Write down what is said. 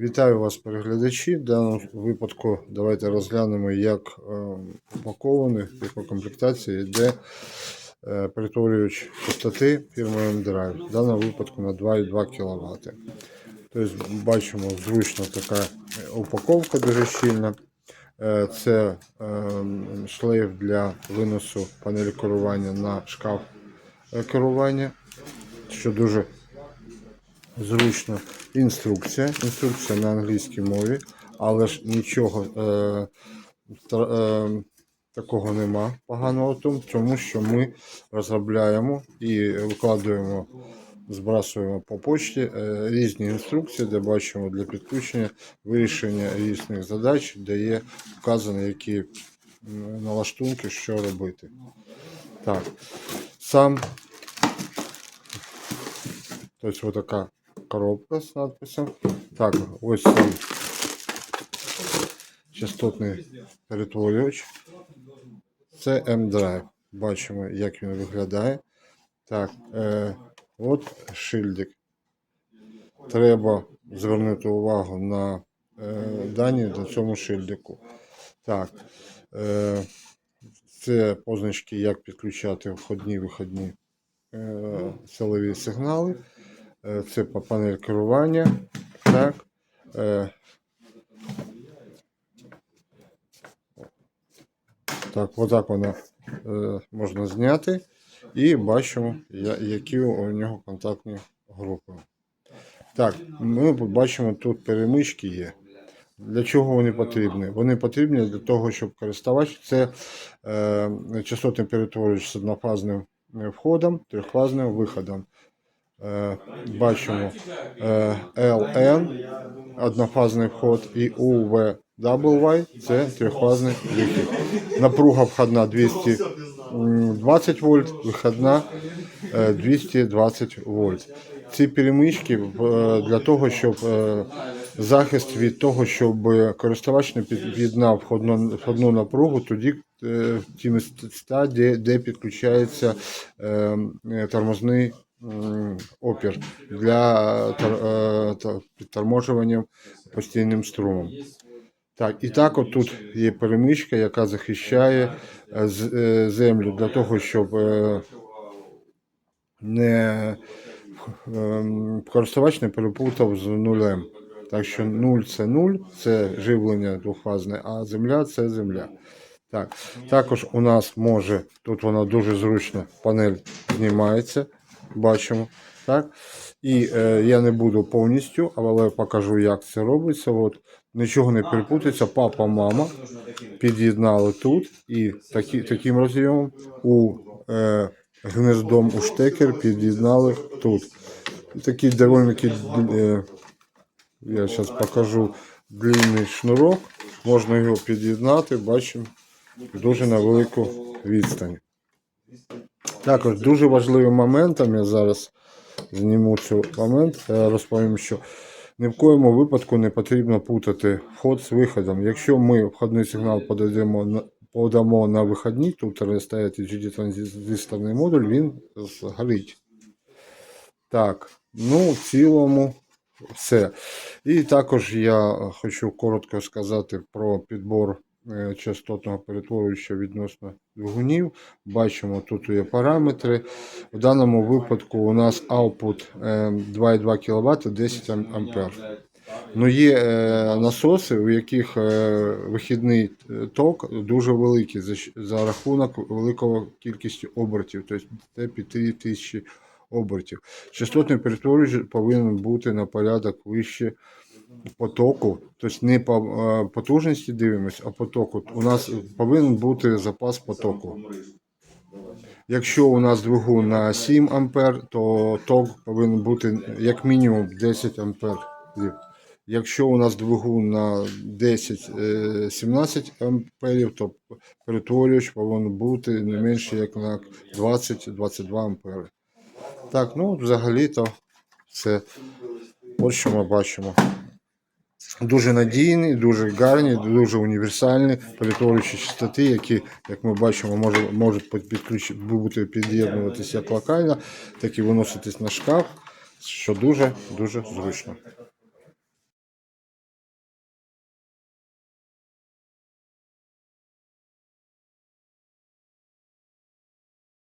Вітаю вас, переглядачі. В даному випадку давайте розглянемо, як е, упакований, в якій комплектації йде е, перетворювач частоти фірми M-Drive. В даному випадку на 2,2 кВт. Тобто бачимо зручно така упаковка дуже щільна. Е, Це е, шлейф для виносу панелі керування на шкаф е, керування, що дуже зручно. Інструкція. Інструкція на англійській мові, але ж нічого е, е, такого нема поганого тому, що ми розробляємо і викладуємо, збрасуємо по почті е, різні інструкції, де бачимо для підключення вирішення різних задач, де є вказано, які налаштунки, що робити. Так, сам Тобто така коробка з надписом. Так, ось сам частотний перетворювач. Це M-Drive. Бачимо, як він виглядає. Так, е, от шильдик. Треба звернути увагу на е, дані на цьому шильдику. Так, е, це позначки, як підключати входні виходні е, силові сигнали. Е, Це панель керування. Так. Е, Так, отак вона е, можна зняти. І бачимо, які у нього контактні групи. Так, ми бачимо, тут перемички є. Для чого вони потрібні? Вони потрібні для того, щоб користувач це е, частотний перетворювач з однофазним входом, трьохфазним виходом. Е, бачимо е, LN однофазний вход і UVWY це трьохфазний вихід. Напруга входна 220 вольт, виходна е, 220 вольт. Ці перемички е, для того, щоб е, захист від того, щоб користувач не під'єднав входну, напругу тоді е, в ті місця, де, підключається е, е, тормозний опір для е, підторможування постійним струмом. Так, і так от тут є перемичка, яка захищає е, е, землю для того, щоб не користувач не переплутав з нулем. Так що 0 це 0, це живлення двохфазне, а земля це земля. Так. Також у нас може, тут вона дуже зручно, панель знімається, бачимо. Так? І е, я не буду повністю, але покажу, як це робиться. От, нічого не перепутається. Папа, мама під'єднали тут і такі, таким роз'ємом у е, гнездом у штекер під'єднали тут. Такий доволі е, я зараз покажу длинний шнурок. Можна його під'єднати, бачимо, дуже на велику відстань. Також дуже важливим моментом, я зараз зніму цей момент, я розповім, що ні в коєму випадку не потрібно путати вход з виходом. Якщо ми входний сигнал подаємо на, подамо на вихідні, тут стоять GD транзисторний модуль, він згорить. Так, ну в цілому все. І також я хочу коротко сказати про підбор е, частотного перетворювача відносно двигунів. Бачимо, тут є параметри. В даному випадку у нас output е, 2,2 кВт 10 А. Ну, є е, насоси, у яких е, вихідний е, ток дуже великий за, за рахунок великої кількості обертів, тобто це 5000 обертів. Частотний перетворювач повинен бути на порядок вище потоку, тобто не по е, потужності дивимося, а потоку. У нас повинен бути запас потоку. Якщо у нас двигун на 7 ампер, то ток повинен бути як мінімум 10 ампер. Якщо у нас двигун на 10-17 амперів, то перетворювач повинен бути не менше як на 20-22 ампери. Так, ну взагалі-то це ось що ми бачимо. Дуже надійні, дуже гарні, дуже універсальні перетворюючі частоти, які, як ми бачимо, може, можуть підключ... бути під'єднуватися як локально, так і виноситись на шкаф, що дуже дуже зручно.